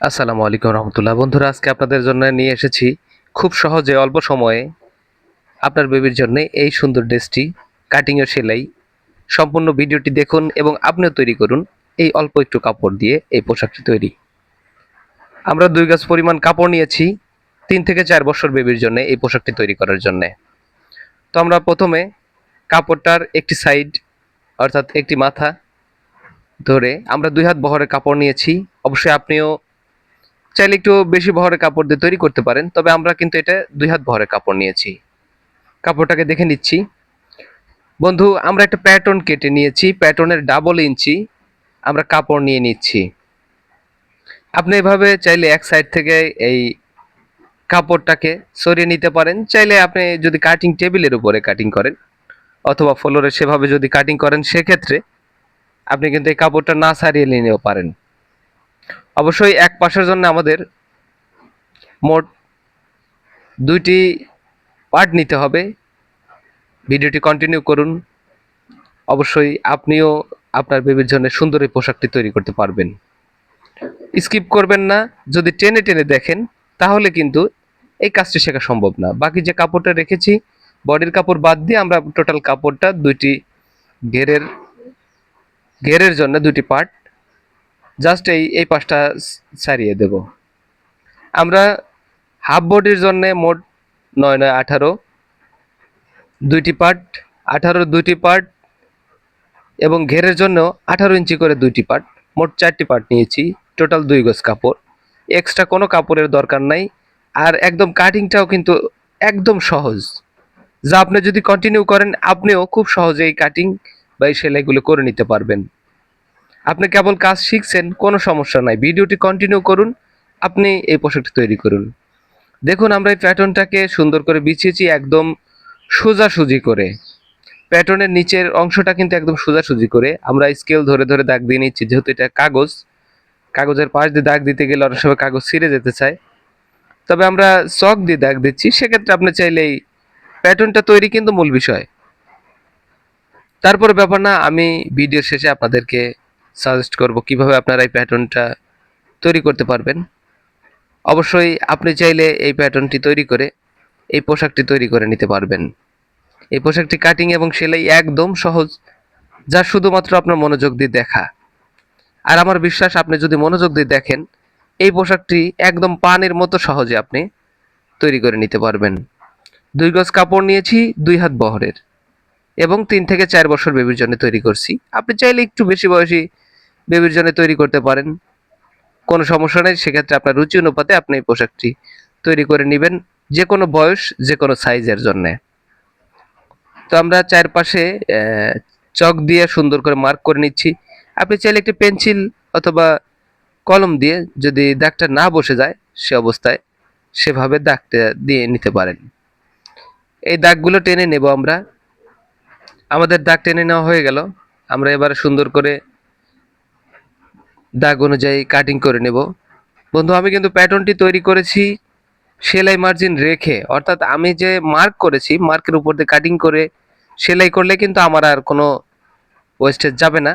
আসসালামু আলাইকুম রহমতুল্লাহ। বন্ধুরা, আজকে আপনাদের জন্য নিয়ে এসেছি খুব সহজে অল্প সময়ে আপনার বেবির জন্য এই সুন্দর ড্রেসটি কাটিং ও সেলাই, সম্পূর্ণ ভিডিওটি দেখুন এবং আপনিও তৈরি করুন এই অল্প একটু কাপড় দিয়ে এই পোশাকটি তৈরি। আমরা দুই গাছ পরিমাণ কাপড় নিয়েছি তিন থেকে চার বছর বেবির জন্য এই পোশাকটি তৈরি করার জন্যে। তো আমরা প্রথমে কাপড়টার একটি সাইড অর্থাৎ একটি মাথা ধরে আমরা দুই হাত বহরের কাপড় নিয়েছি। অবশ্যই আপনিও চাইলে একটু বেশি বহরের কাপড় দিয়ে তৈরি করতে পারেন, তবে আমরা কিন্তু এটা দুই হাত বহরের কাপড় নিয়েছি। কাপড়টাকে দেখে নিচ্ছি। বন্ধু, আমরা একটা প্যাটার্ন কেটে নিয়েছি প্যাটার্নের ডাবল ইঞ্চি আমরা কাপড় নিয়ে নিচ্ছি। আপনি এভাবে চাইলে এক সাইড থেকে এই কাপড়টাকে সরিয়ে নিতে পারেন। চাইলে আপনি যদি কাটিং টেবিলের উপরে কাটিং করেন, অথবা ফ্লোরে সেভাবে যদি কাটিং করেন, সেক্ষেত্রে আপনি কিন্তু এই কাপড়টা না সারিয়ে নিতেও পারেন। অবশ্যই এক পাশের জন্য আমাদের মোট দুইটি পার্ট নিতে হবে। ভিডিওটি কন্টিনিউ করুন। অবশ্যই আপনিও আপনার বেবির জন্য সুন্দর এই পোশাকটি তৈরি করতে পারবেন। স্কিপ করবেন না। যদি টেনে টেনে দেখেন, তাহলে কিন্তু এই কাজটি শেখা সম্ভব না। বাকি যে কাপড়টা রেখেছি বডির কাপড় বাদ দিয়ে আমরা টোটাল কাপড়টা দুইটি ঘেরের ঘেরের জন্য দুটি পার্ট জাস্ট এই এই পাশটা সারিয়ে দেব। আমরা হাফ বডির জন্য মোট নয় নয়, আঠারো। দুইটি পার্ট আঠারো দুইটি পার্ট এবং ঘেরের জন্য আঠারো ইঞ্চি করে দুইটি পার্ট মোট চারটি পার্ট নিয়েছি টোটাল দুই গজ কাপড়। এক্সট্রা কোনো কাপড়ের দরকার নাই, আর একদম কাটিংটাও কিন্তু একদম সহজ। যা আপনি যদি কন্টিনিউ করেন, আপনিও খুব সহজে এই কাটিং বা এই সেলাইগুলো করে নিতে পারবেন। আপনি কেবল কাজ শিখছেন, কোনো সমস্যা নাই। ভিডিওটি কন্টিনিউ করুন, আপনি এই পোশাকটি তৈরি করুন। দেখুন, আমরা এই প্যাটার্নটাকে সুন্দর করে বিছিয়েছি একদম সোজাসুজি করে। প্যাটার্নের নিচের অংশটা কিন্তু একদম সোজাসুজি করে। আমরা স্কেল ধরে ধরে দাগ দিয়ে নিচ্ছি, যেহেতু এটা কাগজ। কাগজের পাশ দিয়ে দাগ দিতে গেলে অনেক সময় কাগজ ছিঁড়ে যেতে চায়। তবে আমরা চক দিয়ে দাগ দিচ্ছি, সেক্ষেত্রে আপনি চাইলে এই প্যাটার্নটা তৈরি কিন্তু মূল বিষয়। তারপরে ব্যাপার না, আমি ভিডিওর শেষে আপনাদেরকে সাজেস্ট করব কীভাবে আপনারা এই প্যাটার্নটা তৈরি করতে পারবেন। অবশ্যই আপনি চাইলে এই প্যাটার্নটি তৈরি করে এই পোশাকটি তৈরি করে নিতে পারবেন। এই পোশাকটি কাটিং এবং সেলাই একদম সহজ, যা শুধুমাত্র আপনার মনোযোগ দিয়ে দেখা। আর আমার বিশ্বাস, আপনি যদি মনোযোগ দিয়ে দেখেন, এই পোশাকটি একদম পানের মতো সহজে আপনি তৈরি করে নিতে পারবেন। দুই গজ কাপড় নিয়েছি, দুই হাত বহরের। এবং তিন থেকে চার বছর বেবির জন্য তৈরি করছি। আপনি চাইলে একটু বেশি বয়সী বেবির জন্য তৈরি করতে পারেন। কোনো সমস্যা নেই, সেক্ষেত্রে আপনার রুচি অনুপাতে আপনি এই পোশাকটি তৈরি করে নেবেন যে কোনো বয়স যে কোনো সাইজের জন্য। তো আমরা চারপাশে চক দিয়ে সুন্দর করে মার্ক করে নিচ্ছি। আপনি চাইলে একটি পেন্সিল অথবা কলম দিয়ে যদি দাগটা না বসে যায়, সে অবস্থায় সেভাবে দাগটা দিয়ে নিতে পারেন। এই দাগগুলো টেনে নেব আমরা। আমাদের দাগ টেনে নেওয়া হয়ে গেল। আমরা এবার সুন্দর করে দাগ অনুযায়ী কাটিং করে নেব। বন্ধু, আমি কিন্তু প্যাটার্নটি তৈরি করেছি সেলাই মার্জিন রেখে। অর্থাৎ আমি যে মার্ক করেছি মার্কের উপর দিয়ে কাটিং করে সেলাই করলে কিন্তু আমার আর কোনো ওয়েস্টেজ যাবে না।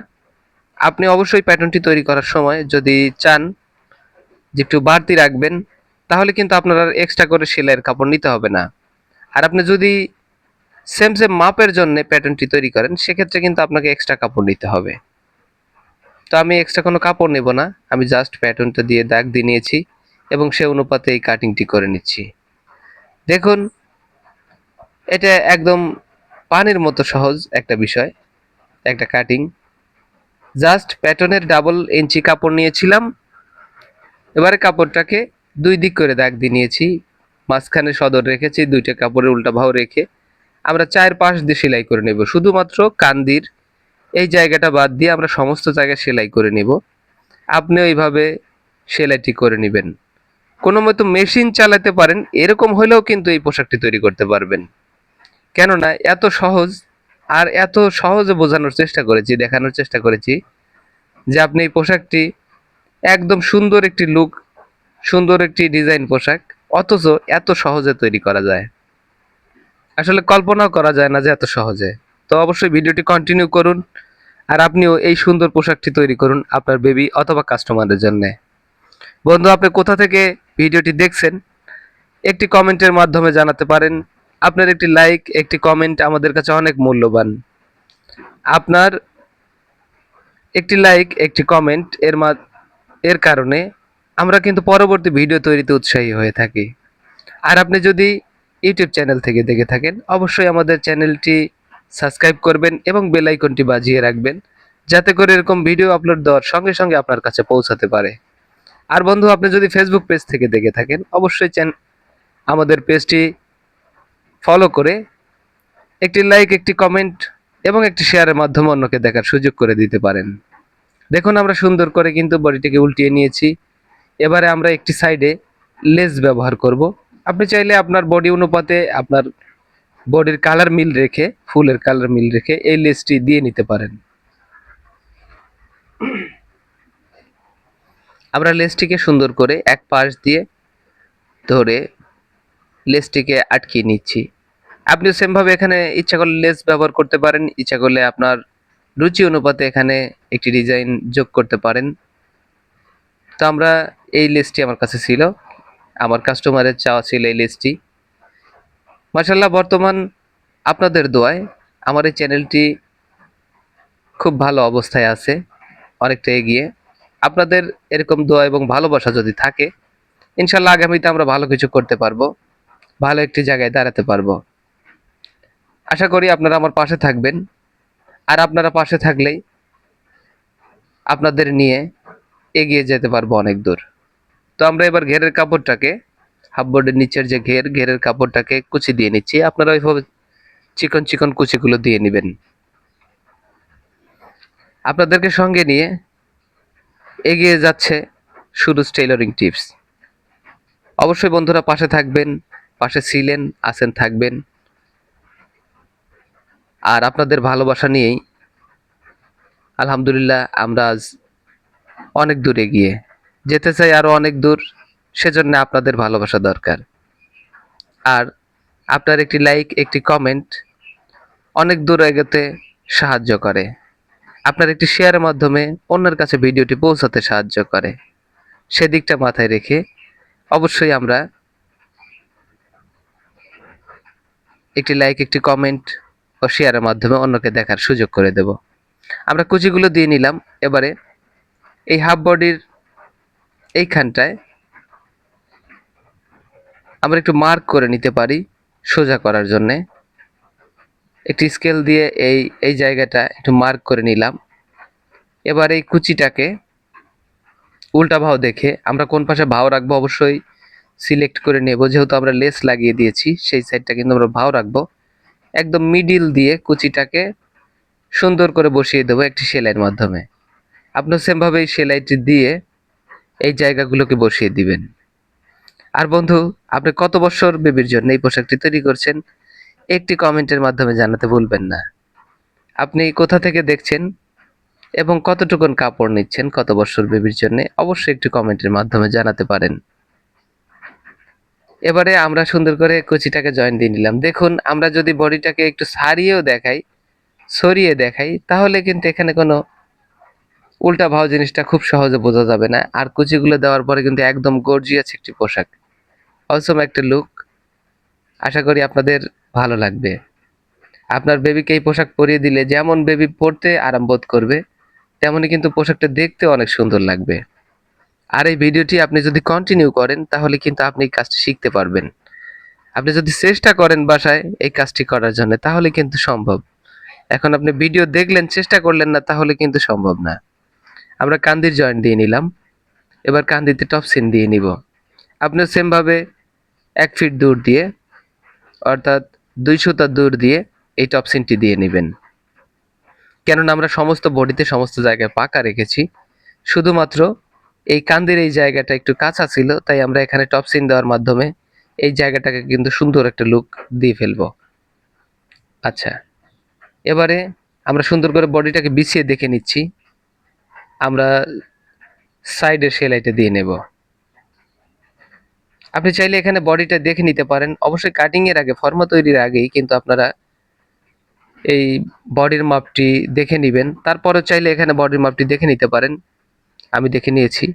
আপনি অবশ্যই প্যাটার্নটি তৈরি করার সময় যদি চান যে একটু বাড়তি রাখবেন, তাহলে কিন্তু আপনার আর এক্সট্রা করে সেলাইয়ের কাপড় নিতে হবে না। আর আপনি যদি সেম সেম মাপের জন্য প্যাটার্নটি তৈরি করেন, সেক্ষেত্রে কিন্তু আপনাকে এক্সট্রা কাপড় নিতে হবে। তো আমি এক্সট্রা কোনো কাপড় নেব না। আমি জাস্ট প্যাটার্নটা দিয়ে দাগ দিয়ে নিয়েছি এবং সে অনুপাতে এই কাটিংটি করে নিচ্ছি। দেখুন, এটা একদম পানির মতো সহজ একটা বিষয়, একটা কাটিং জাস্ট প্যাটার্নের ডাবল ইঞ্চি কাপড় নিয়েছিলাম, এবারে কাপড়টাকে দুই দিক করে দাগ দিয়ে নিয়েছি। মাঝখানে সদর রেখেছি, দুইটা কাপড়ের উল্টা ভাও রেখে। আমরা চায়ের পাশ দিয়ে সেলাই করে নেব। শুধুমাত্র কান্দির এই জায়গাটা বাদ দিয়ে আমরা সমস্ত জায়গায় সেলাই করে নেব। আপনিও এইভাবে সেলাইটি করে নেবেন। কোনো মতো মেশিন চালাতে পারেন, এরকম হলেও কিন্তু এই পোশাকটি তৈরি করতে পারবেন। কেননা এত সহজ আর এত সহজে বোঝানোর চেষ্টা করেছি, দেখানোর চেষ্টা করেছি যে আপনি এই পোশাকটি একদম সুন্দর একটি লুক, সুন্দর একটি ডিজাইন পোশাক, অথচ এত সহজে তৈরি করা যায়। আসলে কল্পনাও করা যায় না যে এত সহজে। তো অবশ্যই ভিডিওটি কন্টিনিউ করুন। আর আপনিও এই সুন্দর পোশাকটি তৈরি করুন আপনার বেবি অথবা কাস্টমারদের জন্য। বন্ধু, আপনি কোথা থেকে ভিডিওটি দেখছেন, একটি কমেন্টের মাধ্যমে জানাতে পারেন। আপনার একটি লাইক একটি কমেন্ট আমাদের কাছে অনেক মূল্যবান। আপনার একটি লাইক একটি কমেন্ট এর মা, এর কারণে আমরা কিন্তু পরবর্তী ভিডিও তৈরিতে উৎসাহী হয়ে থাকি। আর আপনি যদি ইউটিউব চ্যানেল থেকে দেখে থাকেন, অবশ্যই আমাদের চ্যানেলটি সাবস্ক্রাইব করবেন এবং বেল আইকনটি বাজিয়ে রাখবেন, যাতে করে এরকম ভিডিও আপলোড দেওয়ার সঙ্গে সঙ্গে আপনার কাছে পৌঁছাতে পারে। আর বন্ধু, আপনি যদি ফেসবুক পেজ থেকে দেখে থাকেন, অবশ্যই চ্যান আমাদের পেজটি ফলো করে একটি লাইক একটি কমেন্ট এবং একটি শেয়ারের মাধ্যমে অন্যকে দেখার সুযোগ করে দিতে পারেন। দেখুন, আমরা সুন্দর করে কিন্তু বডিটিকে উল্টিয়ে নিয়েছি। এবারে আমরা একটি সাইডে লেস ব্যবহার করব। আপনি চাইলে আপনার বডি অনুপাতে আপনার বডির কালার মিল রেখে, ফুলের কালার মিল রেখে এই লেসটি দিয়ে নিতে পারেন। আমরা লেসটিকে সুন্দর করে এক পাশ দিয়ে ধরে লেসটিকে আটকিয়ে নিচ্ছি। আপনি সেমভাবে এখানে ইচ্ছা করলে লেস ব্যবহার করতে পারেন, ইচ্ছা করলে আপনার রুচি অনুপাতে এখানে একটি ডিজাইন যোগ করতে পারেন। তো আমরা এই লেসটি আমার কাছে ছিল। আমার কাস্টমারের চাওয়া ছিল এই লেসটি মার্শাল্লাহ বর্তমান আপনাদের দোয়ায় আমার এই চ্যানেলটি খুব ভালো অবস্থায় আছে, অনেকটা এগিয়ে। আপনাদের এরকম দোয়া এবং ভালোবাসা যদি থাকে ইনশাল্লাহ আগামীতে আমরা ভালো কিছু করতে পারব, ভালো একটি জায়গায় দাঁড়াতে পারব। আশা করি আপনারা আমার পাশে থাকবেন, আর আপনারা পাশে থাকলেই আপনাদের নিয়ে এগিয়ে যেতে পারব অনেক দূর। তো আমরা এবার ঘেরের কাপড়টাকে হাফ বোর্ডের নিচের যে ঘের, ঘেরের কাপড়টাকে কুচি দিয়ে নিচ্ছি। আপনারা ওইভাবে চিকন চিকন কুচিগুলো দিয়ে নেবেন। আপনাদেরকে সঙ্গে নিয়ে এগিয়ে যাচ্ছে সুরুজ টেইলরিং টিপস। অবশ্যই বন্ধুরা পাশে থাকবেন, পাশে ছিলেন, আছেন, থাকবেন। আর আপনাদের ভালোবাসা নিয়েই আলহামদুলিল্লাহ আমরা আজ অনেক দূর এগিয়ে। যেতে চাই আরও অনেক দূর। সেজন্য আপনাদের ভালোবাসা দরকার। আর আপনার একটি লাইক একটি কমেন্ট অনেক দূর এগোতে সাহায্য করে। আপনার একটি শেয়ারের মাধ্যমে অন্যের কাছে ভিডিওটি পৌঁছাতে সাহায্য করে। সেদিকটা মাথায় রেখে অবশ্যই আমরা একটি লাইক একটি কমেন্ট ও শেয়ারের মাধ্যমে অন্যকে দেখার সুযোগ করে দেব। আমরা কুচিগুলো দিয়ে নিলাম। এবারে এই হাফ বডির এইখানটায় আমরা একটু মার্ক করে নিতে পারি সোজা করার জন্যে। একটি স্কেল দিয়ে এই এই জায়গাটা একটু মার্ক করে নিলাম। এবার এই কুচিটাকে উল্টা ভাও দেখে আমরা কোন পাশে ভাও রাখব অবশ্যই সিলেক্ট করে নেব। যেহেতু আমরা লেস লাগিয়ে দিয়েছি, সেই সাইডটা কিন্তু আমরা ভাও রাখব। একদম মিডিল দিয়ে কুচিটাকে সুন্দর করে বসিয়ে দেবো একটি সেলাইয়ের মাধ্যমে। আপনার সেমভাবে এই সেলাইটি দিয়ে এই জায়গাগুলোকে বসিয়ে দিবেন। আর বন্ধু, আপনি কত বছর বেবির জন্য এই পোশাকটি তৈরি করছেন? একটি কমেন্টের মাধ্যমে জানাতে ভুলবেন না। আপনি কোথা থেকে দেখছেন এবং কতটুকুন কাপড় নিচ্ছেন কত বছর বেবির জন্য অবশ্যই একটি কমেন্টের মাধ্যমে জানাতে পারেন। এবারে আমরা সুন্দর করে কুচিটাকে জয়েন দিয়ে নিলাম। দেখুন, আমরা যদি বডিটাকে একটু সারিয়েও দেখাই, সরিয়ে দেখাই, তাহলে কিন্তু এখানে কোনো উল্টা ভাও জিনিসটা খুব সহজে বোঝা যাবে না। আর কুচিগুলো দেওয়ার পরে কিন্তু একদম গর্জিয়াস একটি পোশাক। অসম একটা লুক আশা করি আপনাদের ভালো লাগবে। আপনার বেবিকে এই পোশাক পরিয়ে দিলে যেমন বেবি পরতে আরাম বোধ করবে তেমনই কিন্তু পোশাকটা দেখতে অনেক সুন্দর লাগবে। আর এই ভিডিওটি আপনি যদি কন্টিনিউ করেন, তাহলে কিন্তু আপনি এই কাজটি শিখতে পারবেন। আপনি যদি চেষ্টা করেন বাসায় এই কাজটি করার জন্য, তাহলে কিন্তু সম্ভব। এখন আপনি ভিডিও দেখলেন, চেষ্টা করলেন না, তাহলে কিন্তু সম্ভব না। আমরা কান্দির জয়েন্ট দিয়ে নিলাম। এবার কান্দিতে টপ সিন দিয়ে নিব। আপনি সেমভাবে এক ফিট দূর দিয়ে, অর্থাৎ দুই সুতা দূর দিয়ে এই টপ সিনটি দিয়ে নেবেন। কেননা আমরা সমস্ত বডিতে সমস্ত জায়গায় পাকা রেখেছি। শুধুমাত্র এই কান্দের এই জায়গাটা একটু কাঁচা ছিল, তাই আমরা এখানে টপ সিন দেওয়ার মাধ্যমে এই জায়গাটাকে কিন্তু সুন্দর একটা লুক দিয়ে ফেলব। আচ্ছা এবারে আমরা সুন্দর করে বডিটাকে বিছিয়ে দেখে নিচ্ছি। আমরা সাইডের সেলাইটা দিয়ে নেব। আপনি চাইলে এখানে বডিটা দেখে নিতে পারেন। অবশ্যই কাটিং এর আগে ফর্মা তৈরির আগেই কিন্তু আপনারা এই বডির মাপটি দেখে নেবেন। তারপরে চাইলে এখানে বডির মাপটি দেখে নিতে পারেন। আমি দেখে নিয়েছি।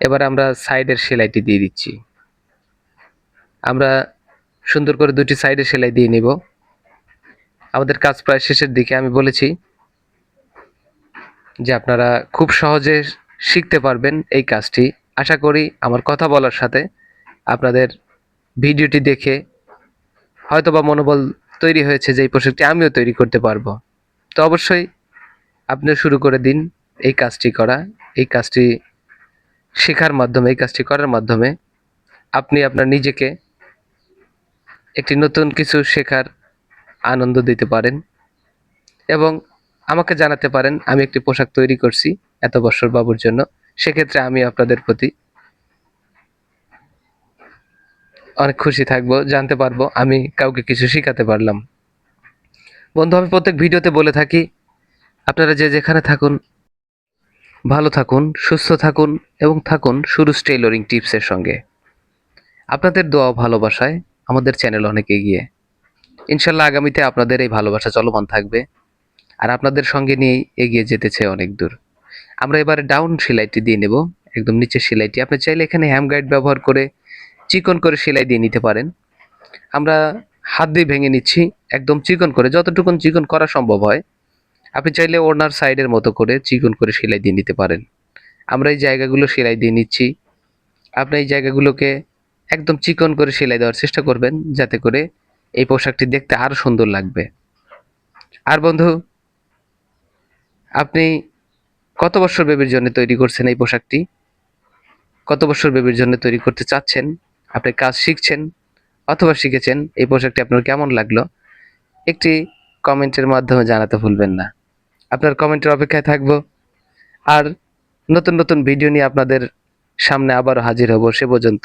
এবার আমরা সাইডের সেলাইটি দিয়ে দিচ্ছি। আমরা সুন্দর করে দুটি সাইডে সেলাই দিয়ে নিব। আমাদের কাজ প্রায় শেষের দিকে। আমি বলেছি যে আপনারা খুব সহজে শিখতে পারবেন এই কাজটি। আশা করি আমার কথা বলার সাথে আপনাদের ভিডিওটি দেখে হয়তোবা মনোবল তৈরি হয়েছে যে এই পোশাকটি আমিও তৈরি করতে পারব। তো অবশ্যই আপনিও শুরু করে দিন এই কাজটি করা, এই কাজটি শেখার মাধ্যমে, এই কাজটি করার মাধ্যমে আপনি আপনার নিজেকে একটি নতুন কিছু শেখার আনন্দ দিতে পারেন এবং আমাকে জানাতে পারেন, আমি একটি পোশাক তৈরি করছি এত বছর বাবুর জন্য। সেক্ষেত্রে আমি আপনাদের প্রতি অনেক খুশি থাকব, জানতে পারব, আমি কাউকে কিছু শেখাতে পারলাম। বন্ধু, আমি প্রত্যেক ভিডিওতে বলে থাকি, আপনারা যে যেখানে থাকুন, ভালো থাকুন, সুস্থ থাকুন এবং থাকুন সুরুজ টেইলরিং টিপসের সঙ্গে। আপনাদের দোয়া ভালোবাসায় আমাদের চ্যানেল অনেক এগিয়ে। ইনশাল্লাহ আগামীতে আপনাদের এই ভালোবাসা চলমান থাকবে, আর আপনাদের সঙ্গে নিয়েই এগিয়ে যেতে চাই অনেক দূর। আমরা এবারে ডাউন সেলাইটি দিয়ে নেব, একদম নিচের সেলাইটি। আপনি চাইলে এখানে হ্যাম গাইড ব্যবহার করে চিকন করে সেলাই দিয়ে নিতে পারেন। আমরা হাত দিয়ে ভেঙে নিচ্ছি, একদম চিকন করে যতটুকু চিকন করা সম্ভব হয়। আপনি চাইলে ওনার সাইডের মতো করে চিকন করে সেলাই দিয়ে নিতে পারেন। আমরা এই জায়গাগুলো সেলাই দিয়ে নিচ্ছি। আপনি এই জায়গাগুলোকে একদম চিকন করে সেলাই দেওয়ার চেষ্টা করবেন, যাতে করে এই পোশাকটি দেখতে আরও সুন্দর লাগবে। আর বন্ধু, আপনি কত বছর বেবির জন্য তৈরি করছেন এই পোশাকটি? কত বছর বেবির জন্য তৈরি করতে চাচ্ছেন? আপনি কাজ শিখছেন অথবা শিখেছেন? এই পোশাকটি আপনার কেমন লাগল? একটি কমেন্টের মাধ্যমে জানাতে ভুলবেন না। আপনার কমেন্টের অপেক্ষায় থাকব। আর নতুন নতুন ভিডিও নিয়ে আপনাদের সামনে আবারও হাজির হব সে পর্যন্ত।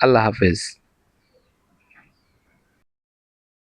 আল্লাহ হাফেজ।